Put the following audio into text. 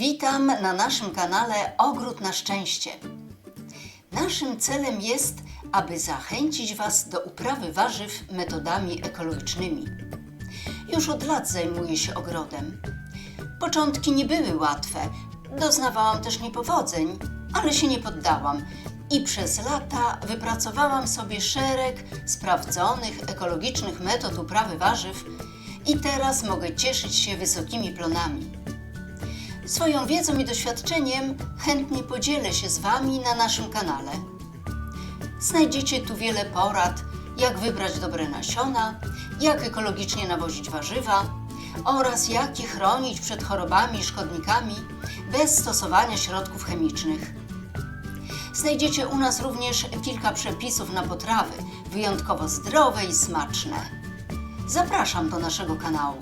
Witam na naszym kanale Ogród na Szczęście. Naszym celem jest, aby zachęcić Was do uprawy warzyw metodami ekologicznymi. Już od lat zajmuję się ogrodem. Początki nie były łatwe, doznawałam też niepowodzeń, ale się nie poddałam i przez lata wypracowałam sobie szereg sprawdzonych ekologicznych metod uprawy warzyw i teraz mogę cieszyć się wysokimi plonami. Swoją wiedzą i doświadczeniem chętnie podzielę się z Wami na naszym kanale. Znajdziecie tu wiele porad, jak wybrać dobre nasiona, jak ekologicznie nawozić warzywa oraz jak je chronić przed chorobami i szkodnikami bez stosowania środków chemicznych. Znajdziecie u nas również kilka przepisów na potrawy, wyjątkowo zdrowe i smaczne. Zapraszam do naszego kanału.